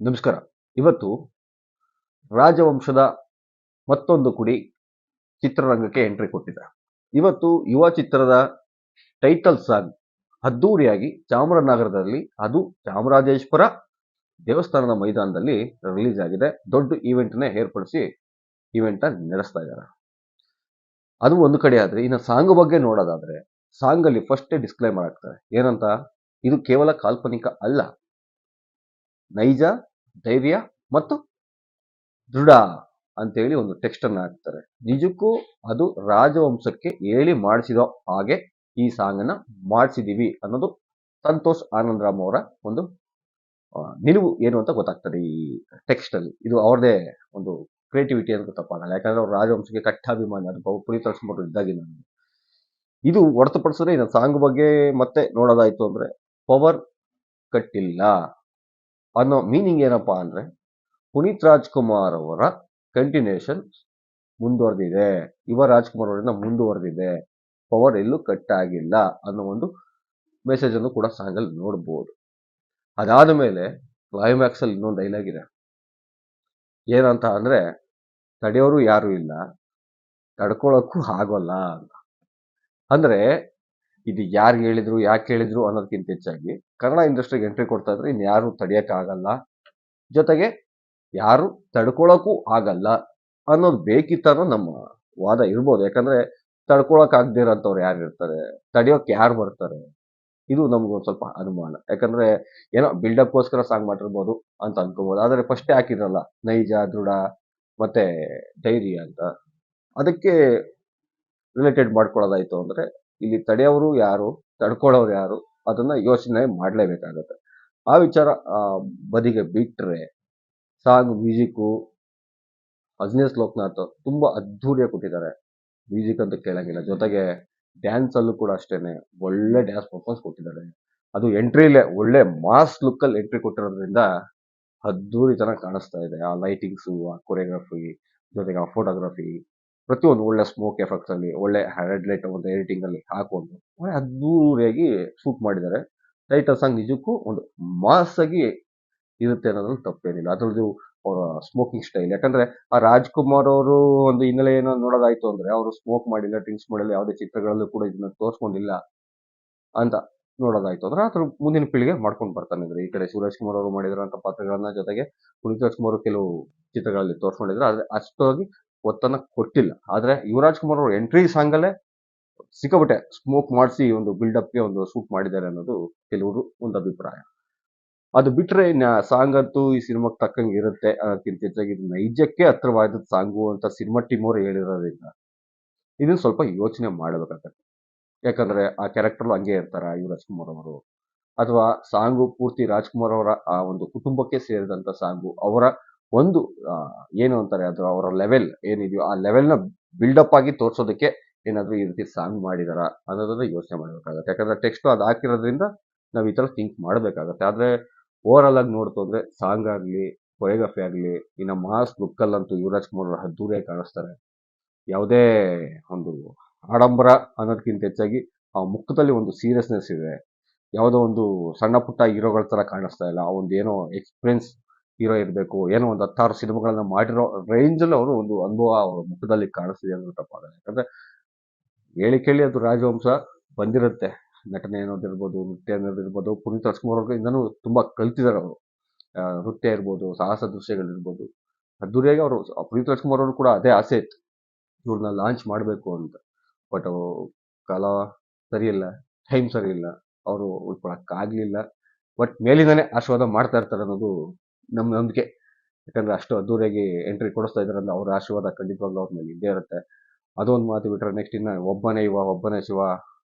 ನಮಸ್ಕಾರ. ಇವತ್ತು ರಾಜವಂಶದ ಮತ್ತೊಂದು ಕುಡಿ ಚಿತ್ರರಂಗಕ್ಕೆ ಎಂಟ್ರಿ ಕೊಟ್ಟಿದೆ ಇವತ್ತು ಯುವ ಚಿತ್ರದ ಟೈಟಲ್ ಸಾಂಗ್ ಅದ್ದೂರಿಯಾಗಿ ಚಾಮರಾಜನಗರದಲ್ಲಿ, ಅದು ಚಾಮರಾಜೇಶ್ವರ ದೇವಸ್ಥಾನದ ಮೈದಾನದಲ್ಲಿ ರಿಲೀಸ್ ಆಗಿದೆ. ದೊಡ್ಡ ಈವೆಂಟ್ನೇ ಏರ್ಪಡಿಸಿ ಈವೆಂಟ್ ನಡೆಸ್ತಾ ಇದ್ದಾರೆ. ಅದು ಒಂದು ಕಡೆ ಆದರೆ, ಇನ್ನು ಸಾಂಗ್ ಬಗ್ಗೆ ನೋಡೋದಾದ್ರೆ ಸಾಂಗಲ್ಲಿ ಫಸ್ಟೇ ಡಿಸ್ಕ್ಲೈಮರ್ ಆಗ್ತಾರೆ ಏನಂತ? ಇದು ಕೇವಲ ಕಾಲ್ಪನಿಕ ಅಲ್ಲ. ನೈಜ, ಧೈರ್ಯ ಮತ್ತು ದೃಢ ಅಂತೇಳಿ ಒಂದು ಟೆಕ್ಸ್ಟ್ ಅನ್ನ ಹಾಕ್ತಾರೆ. ನಿಜಕ್ಕೂ ಅದು ರಾಜವಂಶಕ್ಕೆ ಹೇಳಿ ಮಾಡಿಸಿದ ಹಾಗೆ ಈ ಸಾಂಗ್ ಅನ್ನ ಮಾಡಿಸಿದೀವಿ ಅನ್ನೋದು ಸಂತೋಷ್ ಆನಂದರಾಮ್ ಅವರ ಒಂದು ನಿಲುವು ಏನು ಅಂತ ಗೊತ್ತಾಗ್ತದೆ ಈ ಟೆಕ್ಸ್ಟ್ ಅಲ್ಲಿ ಇದು ಅವ್ರದೇ ಒಂದು ಕ್ರಿಯೇಟಿವಿಟಿ ಅಂತ ತಪ್ಪಾಗಲ್ಲ ಯಾಕಂದ್ರೆ ಅವ್ರು ರಾಜವಂಶಕ್ಕೆ ಕಟ್ಟಾಭಿಮಾನಿ. ಅದು ಪುನೀತ್ ರಾಜ್ಕುಮಾರ್ ನಾನು ಇದು ಹೊರತುಪಡಿಸಿದ್ರೆ ಈ ಸಾಂಗ್ ಬಗ್ಗೆ ಮತ್ತೆ ನೋಡೋದಾಯ್ತು ಅಂದ್ರೆ ಪವರ್ ಕಟ್ಟಿಲ್ಲ. ಅನ್ನೋ ಮೀನಿಂಗ್ ಏನಪ್ಪ ಅಂದರೆ ಪುನೀತ್ ರಾಜ್ಕುಮಾರ್ ಅವರ ಕಂಟಿನ್ಯೂಷನ್ ಮುಂದುವರೆದಿದೆ. ಯುವ ರಾಜ್ಕುಮಾರ್ ಅವರಿಂದ ಮುಂದುವರೆದಿದೆ. ಪವರ್ ಎಲ್ಲೂ ಕಟ್ ಆಗಿಲ್ಲ ಅನ್ನೋ ಒಂದು ಮೆಸೇಜ್ ಅನ್ನು ಕೂಡ ಸಾಂಗಲ್ಲಿ ನೋಡ್ಬೋದು. ಅದಾದ ಮೇಲೆ ಕ್ಲೈಮ್ಯಾಕ್ಸ್ ಅಲ್ಲಿ ಇನ್ನೊಂದು ಡೈಲಾಗ್ ಇದೆ. ಏನಂತ ಅಂದ್ರೆ ತಡೆಯೋರು ಯಾರು ಇಲ್ಲ, ತಡ್ಕೊಳಕ್ಕೂ ಆಗೋಲ್ಲ ಅಂತ. ಅಂದ್ರೆ ಇದು ಯಾರು ಹೇಳಿದ್ರು, ಯಾಕೆ ಹೇಳಿದ್ರು ಅನ್ನೋದಕ್ಕಿಂತ ಹೆಚ್ಚಾಗಿ ಕನ್ನಡ ಇಂಡಸ್ಟ್ರಿಗೆ ಎಂಟ್ರಿ ಕೊಡ್ತಾ ಇದ್ರೆ ಇನ್ಯಾರು ತಡೆಯಕ್ಕಾಗಲ್ಲ ಜೊತೆಗೆ ಯಾರು ತಡ್ಕೊಳಕ್ಕೂ ಆಗಲ್ಲ ಅನ್ನೋದು ಬೇಕಿತ್ತನೋ ನಮ್ಮ ವಾದ ಇರ್ಬೋದು. ಯಾಕಂದ್ರೆ ತಡ್ಕೊಳಕ್ ಆಗದೆ ಇರೋಂಥವ್ರು ಯಾರು ಇರ್ತಾರೆ? ತಡೆಯೋಕೆ ಯಾರು ಬರ್ತಾರೆ? ಇದು ನಮ್ಗೊಂದು ಸ್ವಲ್ಪ ಅನುಮಾನ. ಯಾಕಂದ್ರೆ ಏನೋ ಬಿಲ್ಡಪ್ಗೋಸ್ಕರ ಸಾಂಗ್ ಮಾಡಿರ್ಬೋದು ಅಂತ ಅನ್ಕೋಬಹುದು ಆದ್ರೆ ಫಸ್ಟ್ ಹಾಕಿದ್ರಲ್ಲ, ನೈಜ, ದೃಢ ಮತ್ತೆ ಧೈರ್ಯ ಅಂತ. ಅದಕ್ಕೆ ರಿಲೇಟೆಡ್ ಮಾಡ್ಕೊಳ್ಳೋದಾಯ್ತು ಅಂದ್ರೆ ಇಲ್ಲಿ ತಡೆಯೋರು ಯಾರು, ತಡ್ಕೊಳ್ಳೋರು ಯಾರು ಅದನ್ನ ಯೋಚನೆ ಮಾಡಲೇಬೇಕಾಗುತ್ತೆ. ಆ ವಿಚಾರ ಬದಿಗೆ ಬಿಟ್ಟರೆ ಸಾಂಗ್, ಮ್ಯೂಸಿಕ್ಕು ಅಜ್ನೇಶ್ ಲೋಕನಾಥ್ ತುಂಬ ಅದ್ಧೂರಿಯಾಗಿ ಕೊಟ್ಟಿದ್ದಾರೆ. ಮ್ಯೂಸಿಕ್ ಅಂತ ಕೇಳಂಗಿಲ್ಲ. ಜೊತೆಗೆ ಡ್ಯಾನ್ಸ್ ಅಲ್ಲೂ ಕೂಡ ಅಷ್ಟೇನೆ ಒಳ್ಳೆ ಡ್ಯಾನ್ಸ್ ಪರ್ಫಾರ್ಮೆನ್ಸ್ ಕೊಟ್ಟಿದ್ದಾರೆ. ಅದು ಎಂಟ್ರಿಲೇ ಒಳ್ಳೆ ಮಾಸ್ ಲುಕ್ ಅಲ್ಲಿ ಎಂಟ್ರಿ ಕೊಟ್ಟಿರೋದ್ರಿಂದ ಅದ್ಧೂರಿ ಚೆನ್ನಾಗಿ ಕಾಣಿಸ್ತಾ ಇದೆ. ಆ ಲೈಟಿಂಗ್ಸು, ಆ ಕೊರಿಯೋಗ್ರಫಿ, ಜೊತೆಗೆ ಆ ಫೋಟೋಗ್ರಫಿ. ಪ್ರತಿಯೊಂದು ಒಳ್ಳೆ ಸ್ಮೋಕ್ ಎಫೆಕ್ಟ್ಸ್ ಅಲ್ಲಿ, ಒಳ್ಳೆ ಹೆಡ್ ಲೈಟ್ ಒಂದು ಎಡಿಟಿಂಗ್ ಅಲ್ಲಿ ಹಾಕೊಂಡು, ಒಳ್ಳೆ ಅದ್ದೂರಿಯಾಗಿ ಶೂಟ್ ಮಾಡಿದ್ದಾರೆ. ಟೈಟಲ್ ಸಾಂಗ್ ನಿಜಕ್ಕೂ ಒಂದು ಮಾಸ್ ಆಗಿ ಇರುತ್ತೆ ಅನ್ನೋದ್ರಲ್ಲಿ ತಪ್ಪೇನಿಲ್ಲ. ಅದ್ರದ್ದು ಅವರ ಸ್ಮೋಕಿಂಗ್ ಸ್ಟೈಲ್ ಯಾಕಂದ್ರೆ ಆ ರಾಜ್ಕುಮಾರ್ ಅವರು ಒಂದು ಹಿನ್ನೆಲೆ ಏನೋ ನೋಡೋದಾಯ್ತು ಅಂದ್ರೆ, ಅವರು ಸ್ಮೋಕ್ ಮಾಡಿಲ್ಲ ಡ್ರಿಂಕ್ಸ್ ಮಾಡಿಲ್ಲ, ಯಾವುದೇ ಚಿತ್ರಗಳಲ್ಲೂ ಕೂಡ ಇದನ್ನ ತೋರಿಸ್ಕೊಂಡಿಲ್ಲ ಅಂತ ನೋಡೋದಾಯ್ತು ಅಂದ್ರೆ, ಅದ್ರ ಮುಂದಿನ ಪೀಳಿಗೆ ಮಾಡ್ಕೊಂಡು ಬರ್ತಾನೆ ಅಂದ್ರೆ ಈ ಕಡೆ ಸುರೇಶ್ ಕುಮಾರ್ ಅವರು ಮಾಡಿದ್ರಂತ ಪಾತ್ರಗಳನ್ನ ಜೊತೆಗೆ ಪುನೀತ್ ರಾಜ್ಕುಮಾರ್ ಕೆಲವು ಚಿತ್ರಗಳಲ್ಲಿ ತೋರಿಸ್ಕೊಂಡಿದ್ರೆ. ಆದ್ರೆ ಅಷ್ಟಾಗಿ ಒತ್ತನ್ನ ಕೊಟ್ಟಿಲ್ಲ. ಆದರೆ ಯುವರಾಜ್ ಕುಮಾರ್ ಅವರು ಎಂಟ್ರಿ ಸಾಂಗಲ್ಲೇ ಸಿಕ್ಕಬಿಟ್ಟೆ ಸ್ಮೋಕ್ ಮಾಡಿಸಿ ಒಂದು ಬಿಲ್ಡಪ್ಗೆ ಒಂದು ಸೂಟ್ ಮಾಡಿದ್ದಾರೆ ಅನ್ನೋದು ಕೆಲವರು ಒಂದು ಅಭಿಪ್ರಾಯ. ಅದು ಬಿಟ್ರೆ ಸಾಂಗ್ ಅಂತೂ ಈ ಸಿನಿಮಾಗೆ ತಕ್ಕಂಗೆ ಇರುತ್ತೆ. ಅದಕ್ಕಿಂತ ಹೆಚ್ಚಾಗಿ ಇದು ನೈಜಕ್ಕೆ ಹತ್ರವಾದ ಸಾಂಗು ಅಂತ ಸಿನಿಮಾ ಟೀಮ್ ಅವರು ಹೇಳಿರೋದ್ರಿಂದ ಇದನ್ನು ಸ್ವಲ್ಪ ಯೋಚನೆ ಮಾಡಬೇಕಾಗತ್ತೆ. ಯಾಕಂದ್ರೆ ಆ ಕ್ಯಾರೆಕ್ಟರ್ ಹಂಗೆ ಇರ್ತಾರ ಯುವರಾಜ್ ಕುಮಾರ್ ಅವರು? ಅಥವಾ ಸಾಂಗು ಪೂರ್ತಿ ರಾಜ್ಕುಮಾರ್ ಅವರ ಆ ಒಂದು ಕುಟುಂಬಕ್ಕೆ ಸೇರಿದಂತ ಸಾಂಗು ಅವರ ಒಂದು ಏನು ಅಂತಾರೆ ಅದು ಅವರ ಲೆವೆಲ್ ಏನಿದೆಯೋ ಆ ಲೆವೆಲ್ನ ಬಿಲ್ಡಪ್ ಆಗಿ ತೋರಿಸೋದಕ್ಕೆ ಏನಾದರೂ ಈ ರೀತಿ ಸಾಂಗ್ ಮಾಡಿದಾರ ಅನ್ನೋದನ್ನ ಯೋಚನೆ ಮಾಡಬೇಕಾಗತ್ತೆ. ಯಾಕಂದ್ರೆ ಟೆಕ್ಸ್ಟ್ ಅದು ಹಾಕಿರೋದ್ರಿಂದ ನಾವು ಈ ಥರ ಥಿಂಕ್ ಮಾಡಬೇಕಾಗತ್ತೆ. ಆದರೆ ಓವರ್ ಆಲ್ ಆಗಿ ನೋಡ್ತು ಅಂದರೆ ಸಾಂಗ್ ಆಗಲಿ ಕೊರಿಯೋಗ್ರಫಿ ಆಗಲಿ, ಇನ್ನು ಮಾಸ್ ಲುಕ್ಕಲ್ಲಂತೂ ಯುವರಾಜ್ ಕುಮಾರ್ ಅವರು ಅದ್ದೂರಿಯಾಗಿ ಕಾಣಿಸ್ತಾರೆ. ಯಾವುದೇ ಒಂದು ಆಡಂಬರ ಅನ್ನೋದಕ್ಕಿಂತ ಹೆಚ್ಚಾಗಿ ಆ ಮುಖದಲ್ಲಿ ಒಂದು ಸೀರಿಯಸ್ನೆಸ್ ಇದೆ. ಯಾವುದೋ ಒಂದು ಸಣ್ಣ ಪುಟ್ಟ ಹೀರೋಗಳ ಥರ ಕಾಣಿಸ್ತಾ ಇಲ್ಲ. ಆ ಒಂದು ಏನೋ ಎಕ್ಸ್ಪೀರಿಯನ್ಸ್ ಹೀರೋ ಇರಬೇಕು, ಏನೋ ಒಂದು ಹತ್ತಾರು ಸಿನಿಮಾಗಳನ್ನ ಮಾಡಿರೋ ರೇಂಜ್ ಅಲ್ಲಿ ಅವರು ಒಂದು ಅನುಭವ ಅವರ ಮುಖದಲ್ಲಿ ಕಾಣಿಸ್ತಿದೆ ಅನ್ನೋ ತಪ್ಪಾಗಲ್ಲ ಯಾಕಂದ್ರೆ ಹೇಳಿ ಕೇಳಿ ಅದು ರಾಜವಂಶ ಬಂದಿರುತ್ತೆ. ನಟನೆ ಅನ್ನೋದಿರ್ಬೋದು, ನೃತ್ಯ ಅನ್ನೋದಿರ್ಬೋದು, ಪುನೀತ್ ರಾಜ್ಕುಮಾರ್ ಅವ್ರಿಂದನೂ ತುಂಬಾ ಕಲ್ತಿದ್ದಾರೆ ಅವರು. ನೃತ್ಯ ಇರ್ಬೋದು, ಸಾಹಸ ದೃಶ್ಯಗಳಿರ್ಬೋದು. ಅದ್ದೂರಿಯಾಗಿ ಅವರು, ಪುನೀತ್ ರಾಜ್ಕುಮಾರ್ ಅವರು ಕೂಡ ಅದೇ ಆಸೆ ಇತ್ತು. ಇವ್ರನ್ನ ಲಾಂಚ್ ಮಾಡಬೇಕು ಅಂತ. ಬಟ್ ಕಾಲ ಸರಿ ಇಲ್ಲ ಟೈಮ್ ಸರಿ ಇಲ್ಲ ಅವರು ಉಳ್ಕೊಳಕ್ಕಾಗ್ಲಿಲ್ಲ ಬಟ್ ಮೇಲಿಂದನೇ ಆಶೀರ್ವಾದ ಮಾಡ್ತಾ ಇರ್ತಾರೆ ಅನ್ನೋದು ನಮ್ಮ ನಂಬಿಕೆ. ಯಾಕಂದ್ರೆ ಅಷ್ಟು ಅದ್ದೂರಿಯಾಗಿ ಎಂಟ್ರಿ ಕೊಡಿಸ್ತಾ ಅಂದ್ರೆ ಅವ್ರ ಆಶೀರ್ವಾದ ಖಂಡಿತವಾಗ್ಲೂ ಅವ್ರ ಮೇಲೆ ಇದ್ದೇ ಇರುತ್ತೆ. ಅದೊಂದು ಮಾತು ಬಿಟ್ರೆ ನೆಕ್ಸ್ಟ್ ಇನ್ನ ಒಬ್ಬನೇ ಇವ, ಒಬ್ಬನೇ ಶಿವ,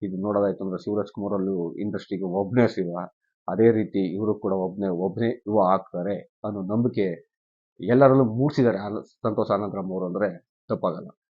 ಇದು ನೋಡೋದಾಯ್ತು ಅಂದ್ರೆ ಶಿವರಾಜ್ ಕುಮಾರ್ ಅಲ್ಲೂ ಇಂಡಸ್ಟ್ರಿಗೆ ಒಬ್ಬನೇ ಶಿವ. ಅದೇ ರೀತಿ ಇವರು ಕೂಡ ಒಬ್ಬನೇ ಒಬ್ಬನೇ ಇವ ಆಗ್ತಾರೆ ಅನ್ನೋ ನಂಬಿಕೆ ಎಲ್ಲರಲ್ಲೂ ಮೂಡಿಸಿದ್ದಾರೆ. ಸಂತೋಷ್ ಆನಂದರಾಮ್ ಅವರು ಅಂದ್ರೆ ತಪ್ಪಾಗಲ್ಲ.